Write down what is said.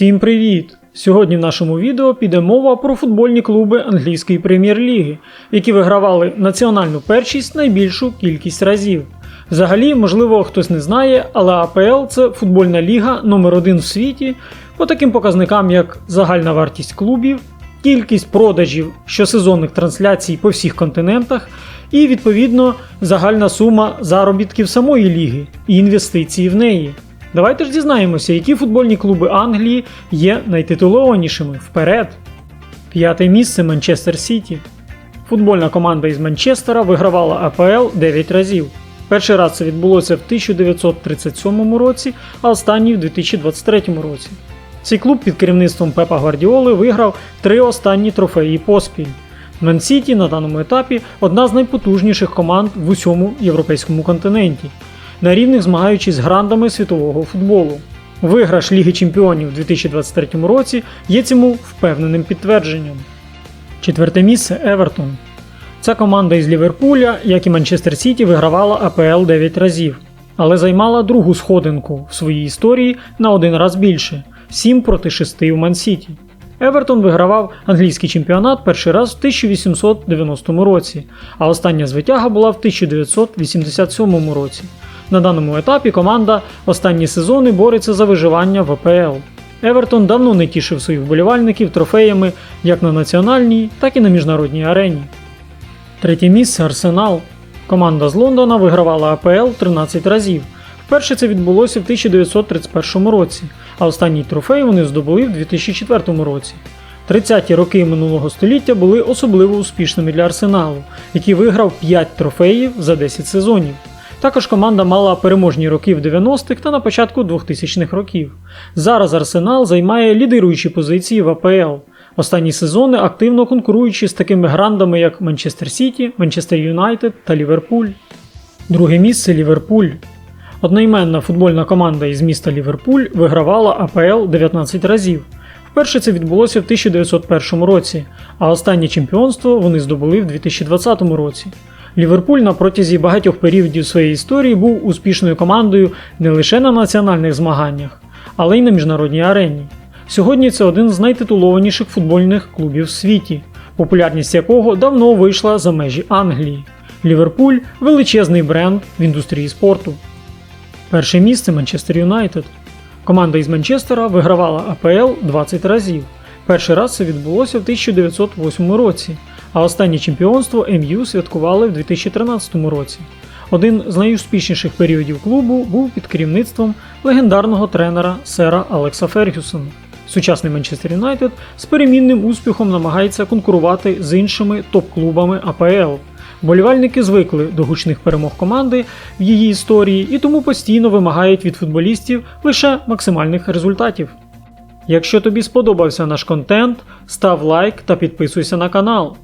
Всім привіт! Сьогодні в нашому відео піде мова про футбольні клуби англійської прем'єр-ліги, які вигравали національну першість найбільшу кількість разів. Взагалі, можливо, хтось не знає, але АПЛ це футбольна ліга номер один в світі по таким показникам, як загальна вартість клубів, кількість продажів щосезонних трансляцій по всіх континентах і, відповідно, загальна сума заробітків самої ліги і інвестиції в неї. Давайте ж дізнаємося, які футбольні клуби Англії є найтитулованішими вперед. П'яте місце Манчестер Сіті. Футбольна команда із Манчестера вигравала АПЛ 9 разів. Перший раз це відбулося в 1937 році, а останній в 2023 році. Цей клуб під керівництвом Пепа Гвардіоли виграв три останні трофеї поспіль. Ман Сіті на даному етапі одна з найпотужніших команд в усьому європейському континенті, на рівних змагаючись з грандами світового футболу. Виграш Ліги Чемпіонів у 2023 році є цьому впевненим підтвердженням. Четверте місце Евертон. Ця команда із Ліверпуля, як і Манчестер Сіті, вигравала АПЛ 9 разів, але займала другу сходинку в своїй історії на один раз більше 7 проти 6 у Ман-Сіті. Евертон вигравав англійський чемпіонат перший раз в 1890 році, а остання звитяга була в 1987 році. На даному етапі команда останні сезони бореться за виживання в АПЛ. Евертон давно не тішив своїх вболівальників трофеями як на національній, так і на міжнародній арені. Третє місце Арсенал. Команда з Лондона вигравала АПЛ 13 разів. Вперше це відбулося в 1931 році, а останній трофей вони здобули в 2004 році. 30-ті роки минулого століття були особливо успішними для Арсеналу, який виграв 5 трофеїв за 10 сезонів. Також команда мала переможні роки в 90-х та на початку 2000-х років. Зараз Арсенал займає лідируючі позиції в АПЛ. Останні сезони активно конкуруючи з такими грандами, як Манчестер Сіті, Манчестер Юнайтед та Ліверпуль. Друге місце Ліверпуль. Одноіменна футбольна команда із міста Ліверпуль вигравала АПЛ 19 разів. Вперше це відбулося в 1901 році, а останнє чемпіонство вони здобули в 2020 році. Ліверпуль на протязі багатьох періодів своєї історії був успішною командою не лише на національних змаганнях, але й на міжнародній арені. Сьогодні це один з найтитулованіших футбольних клубів в світі, популярність якого давно вийшла за межі Англії. Ліверпуль величезний бренд в індустрії спорту. Перше місце Манчестер Юнайтед. Команда із Манчестера вигравала АПЛ 20 разів. Перший раз це відбулося в 1908 році, а останнє чемпіонство МЮ святкували в 2013 році. Один з найуспішніших періодів клубу був під керівництвом легендарного тренера сера Алекса Фергюсона. Сучасний Манчестер Юнайтед з перемінним успіхом намагається конкурувати з іншими топ-клубами АПЛ. Болівальники звикли до гучних перемог команди в її історії і тому постійно вимагають від футболістів лише максимальних результатів. Якщо тобі сподобався наш контент, став лайк та підписуйся на канал.